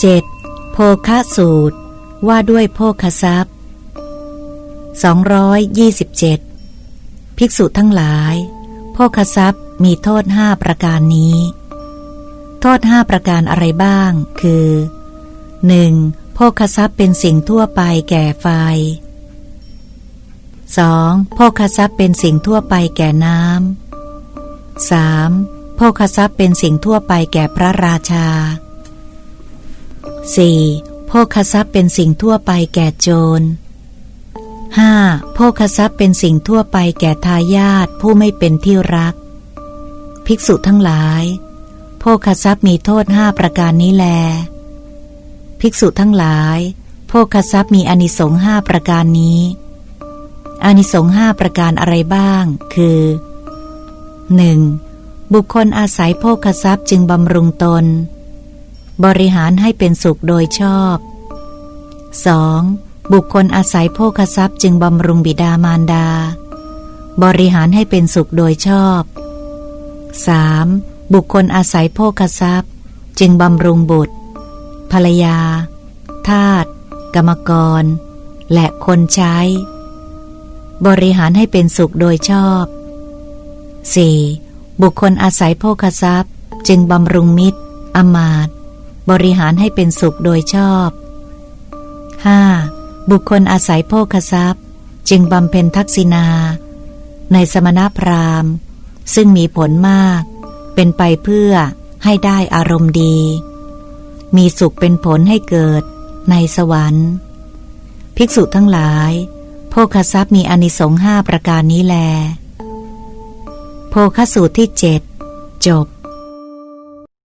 7. โภคะสูตร ว่าด้วยโภคทรัพย์ 227 ภิกษุทั้งหลาย โภคทรัพย์มีโทษห้าประการนี้ โทษห้าประการอะไรบ้าง คือ 1. โภคทรัพย์เป็นสิ่งทั่วไปแก่ไฟ 2. โภคทรัพย์เป็นสิ่งทั่วไปแก่น้ำ 3. โภคทรัพย์เป็นสิ่งทั่วไปแก่พระราชา 4. โภคทรัพย์เป็นสิ่งทั่วไปแก่โจร 5. โภคทรัพย์เป็นสิ่งทั่วไปแก่ทายาทผู้ไม่เป็นที่รัก ภิกษุทั้งหลาย โภคทรัพย์มีโทษห้าประการนี้แล ภิกษุทั้งหลาย โภคทรัพย์มีอนิสงส์ห้าประการนี้ อนิสงส์ห้าประการอะไรบ้าง คือ 1. บุคคลอาศัยโภคทรัพย์จึงบำรุงตน บริหารให้เป็นสุขโดยชอบ 2. บุคคลอาศัยโภคทรัพย์จึงบำรุงบิดามารดา บริหารให้เป็นสุขโดยชอบ 3. บุคคลอาศัยโภคทรัพย์ จึงบำรุงบุตร ภรรยา ทาสกรรมกร และคนใช้ บริหารให้เป็นสุขโดยชอบ 4. บุคคลอาศัยโภคทรัพย์ จึงบำรุงมิตร อมาตย์ บริหารให้เป็นสุขโดยชอบ 5. บุคคลอาศัยโภคทรัพย์ จึงบำเพ็ญทักษิณาในสมณพราหมณ์ ซึ่งมีผลมาก เป็นไปเพื่อให้ได้อารมณ์ดี มีสุขเป็นผลให้เกิดในสวรรค์ ภิกษุทั้งหลาย โภคทรัพย์มีอนิสงส์ห้าประการนี้แล โภคสูตรที่เจ็ดจบ